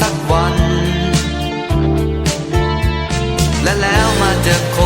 สักวัน และแล้วมาเจอคน